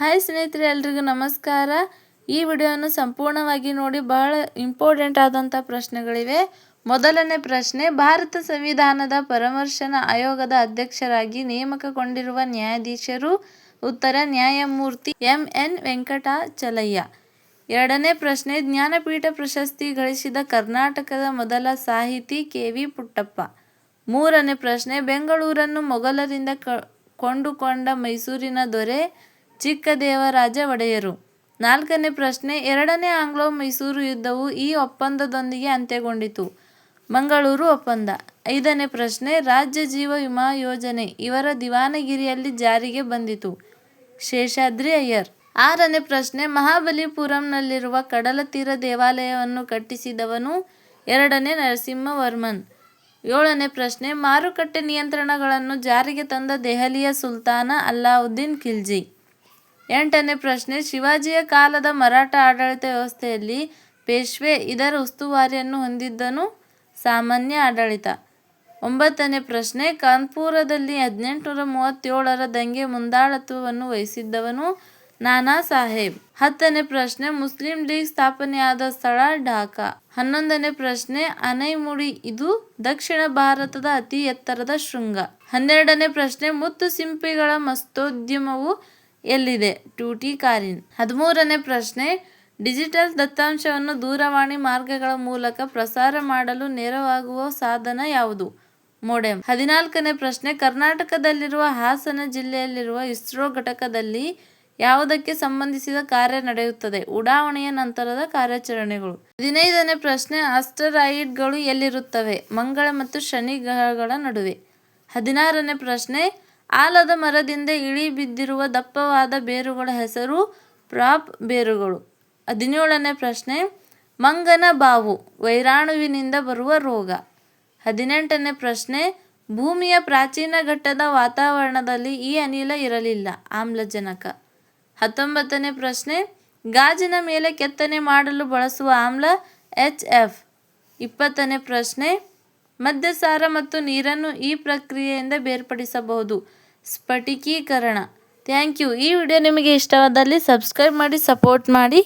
Hi ಸ್ನೇಹಿತರೆ, ಎಲ್ರಿಗೂ ನಮಸ್ಕಾರ. ಈ ವಿಡಿಯೋವನ್ನು ಸಂಪೂರ್ಣವಾಗಿ ನೋಡಿ ಬಹಳ ಇಂಪಾರ್ಟೆಂಟ್ ಆದಂಥ ಪ್ರಶ್ನೆಗಳಿವೆ. ಮೊದಲನೇ ಪ್ರಶ್ನೆ, ಭಾರತ ಸಂವಿಧಾನದ ಪರಾಮರ್ಶನ ಆಯೋಗದ ಅಧ್ಯಕ್ಷರಾಗಿ ನೇಮಕಗೊಂಡಿರುವ ನ್ಯಾಯಾಧೀಶರು ಉತ್ತರ ನ್ಯಾಯಮೂರ್ತಿ ಎಂ ಎನ್ ವೆಂಕಟಾಚಲಯ್ಯ. ಎರಡನೇ ಪ್ರಶ್ನೆ, ಜ್ಞಾನಪೀಠ ಪ್ರಶಸ್ತಿ ಗಳಿಸಿದ ಕರ್ನಾಟಕದ ಮೊದಲ ಸಾಹಿತಿ ಕೆ ವಿ ಪುಟ್ಟಪ್ಪ. ಮೂರನೇ ಪ್ರಶ್ನೆ, ಬೆಂಗಳೂರನ್ನು ಮೊಘಲರಿಂದ ಕೊಂಡುಕೊಂಡ ಮೈಸೂರಿನ ದೊರೆ ಚಿಕ್ಕದೇವರಾಜ ಒಡೆಯರು. ನಾಲ್ಕನೇ ಪ್ರಶ್ನೆ, ಎರಡನೇ ಆಂಗ್ಲೋ ಮೈಸೂರು ಯುದ್ಧವು ಈ ಒಪ್ಪಂದದೊಂದಿಗೆ ಅಂತ್ಯಗೊಂಡಿತು. ಮಂಗಳೂರು ಒಪ್ಪಂದ. ಐದನೇ ಪ್ರಶ್ನೆ, ರಾಜ್ಯ ಜೀವ ವಿಮಾ ಯೋಜನೆ ಇವರ ದಿವಾನಗಿರಿಯಲ್ಲಿ ಜಾರಿಗೆ ಬಂದಿತು. ಶೇಷಾದ್ರಿ ಅಯ್ಯರ್. ಆರನೇ ಪ್ರಶ್ನೆ, ಮಹಾಬಲಿಪುರಂನಲ್ಲಿರುವ ಕಡಲತೀರ ದೇವಾಲಯವನ್ನು ಕಟ್ಟಿಸಿದವನು ಎರಡನೇ ನರಸಿಂಹವರ್ಮನ್. ಏಳನೇ ಪ್ರಶ್ನೆ, ಮಾರುಕಟ್ಟೆ ನಿಯಂತ್ರಣಗಳನ್ನು ಜಾರಿಗೆ ತಂದ ದೆಹಲಿಯ ಸುಲ್ತಾನ ಅಲ್ಲಾವುದ್ದೀನ್ ಖಿಲ್ಜಿ. ಎಂಟನೇ ಪ್ರಶ್ನೆ, ಶಿವಾಜಿಯ ಕಾಲದ ಮರಾಠ ಆಡಳಿತ ವ್ಯವಸ್ಥೆಯಲ್ಲಿ ಪೇಶ್ವೆ ಇದರ ಉಸ್ತುವಾರಿಯನ್ನು ಹೊಂದಿದ್ದನು? ಸಾಮಾನ್ಯ ಆಡಳಿತ. ಒಂಬತ್ತನೇ ಪ್ರಶ್ನೆ, ಕಾನ್ಪುರದಲ್ಲಿ ಹದಿನೆಂಟುನೂರ ಮೂವತ್ತೇಳರ ದಂಗೆ ಮುಂದಾಳತ್ವವನ್ನು ವಹಿಸಿದ್ದವನು ನಾನಾ ಸಾಹೇಬ್. ಹತ್ತನೇ ಪ್ರಶ್ನೆ, ಮುಸ್ಲಿಂ ಲೀಗ್ ಸ್ಥಾಪನೆಯಾದ ಸ್ಥಳ ಢಾಕಾ. ಹನ್ನೊಂದನೇ ಪ್ರಶ್ನೆ, ಅನೈಮುಡಿ ಇದು ದಕ್ಷಿಣ ಭಾರತದ ಅತಿ ಎತ್ತರದ ಶೃಂಗ. ಹನ್ನೆರಡನೇ ಪ್ರಶ್ನೆ, ಮುತ್ತು ಸಿಂಪಿಗಳ ಮಸ್ತೋದ್ಯಮವು ಎಲ್ಲಿದೆ? ಟ್ಯೂಟಿಕಾರಿನ್ ಹದಿಮೂರನೇ ಪ್ರಶ್ನೆ. ಡಿಜಿಟಲ್ ದತ್ತಾಂಶವನ್ನು ದೂರವಾಣಿ ಮಾರ್ಗಗಳ ಮೂಲಕ ಪ್ರಸಾರ ಮಾಡಲು ನೆರವಾಗುವ ಸಾಧನ ಯಾವುದು? ಮೋಡೆಮ್ ಹದಿನಾಲ್ಕನೇ ಪ್ರಶ್ನೆ. ಕರ್ನಾಟಕದಲ್ಲಿರುವ ಹಾಸನ ಜಿಲ್ಲೆಯಲ್ಲಿರುವ ಇಸ್ರೋ ಘಟಕದಲ್ಲಿ ಯಾವುದಕ್ಕೆ ಸಂಬಂಧಿಸಿದ ಕಾರ್ಯ ನಡೆಯುತ್ತದೆ? ಉಡಾವಣೆಯ ನಂತರದ ಕಾರ್ಯಾಚರಣೆಗಳು. ಹದಿನೈದನೇ ಪ್ರಶ್ನೆ. ಆಸ್ಟರಾಯಿಡ್ಗಳು ಎಲ್ಲಿರುತ್ತವೆ? ಮಂಗಳ ಮತ್ತು ಶನಿ ಗ್ರಹಗಳ ನಡುವೆ. ಹದಿನಾರನೇ ಪ್ರಶ್ನೆ. ಆಲದ ಮರದಿಂದ ಇಳಿ ಬಿದ್ದಿರುವ ದಪ್ಪವಾದ ಬೇರುಗಳ ಹೆಸರು ಪ್ರಾಪ್ ಬೇರುಗಳು. ಹದಿನೇಳನೇ ಪ್ರಶ್ನೆ, ಮಂಗನ ಬಾವು ವೈರಾಣುವಿನಿಂದ ಬರುವ ರೋಗ. ಹದಿನೆಂಟನೇ ಪ್ರಶ್ನೆ, ಭೂಮಿಯ ಪ್ರಾಚೀನ ಘಟ್ಟದ ವಾತಾವರಣದಲ್ಲಿ ಈ ಅನಿಲ ಇರಲಿಲ್ಲ, ಆಮ್ಲಜನಕ. ಹತ್ತೊಂಬತ್ತನೇ ಪ್ರಶ್ನೆ, ಗಾಜಿನ ಮೇಲೆ ಕೆತ್ತನೆ ಮಾಡಲು ಬಳಸುವ ಆಮ್ಲ ಎಚ್ ಎಫ್. ಇಪ್ಪತ್ತನೇ ಪ್ರಶ್ನೆ, ಮದ್ಯಸಾರ ಮತ್ತು ನೀರನ್ನು ಈ ಪ್ರಕ್ರಿಯೆಯಿಂದ ಬೇರ್ಪಡಿಸಬಹುದು. ಸ್ಫಟಿಕೀಕರಣ. Thank you. ಈ ವಿಡಿಯೋ ನಿಮಗೆ ಇಷ್ಟವಾದಲ್ಲಿ ಸಬ್ಸ್ಕ್ರೈಬ್ ಮಾಡಿ ಸಪೋರ್ಟ್ ಮಾಡಿ.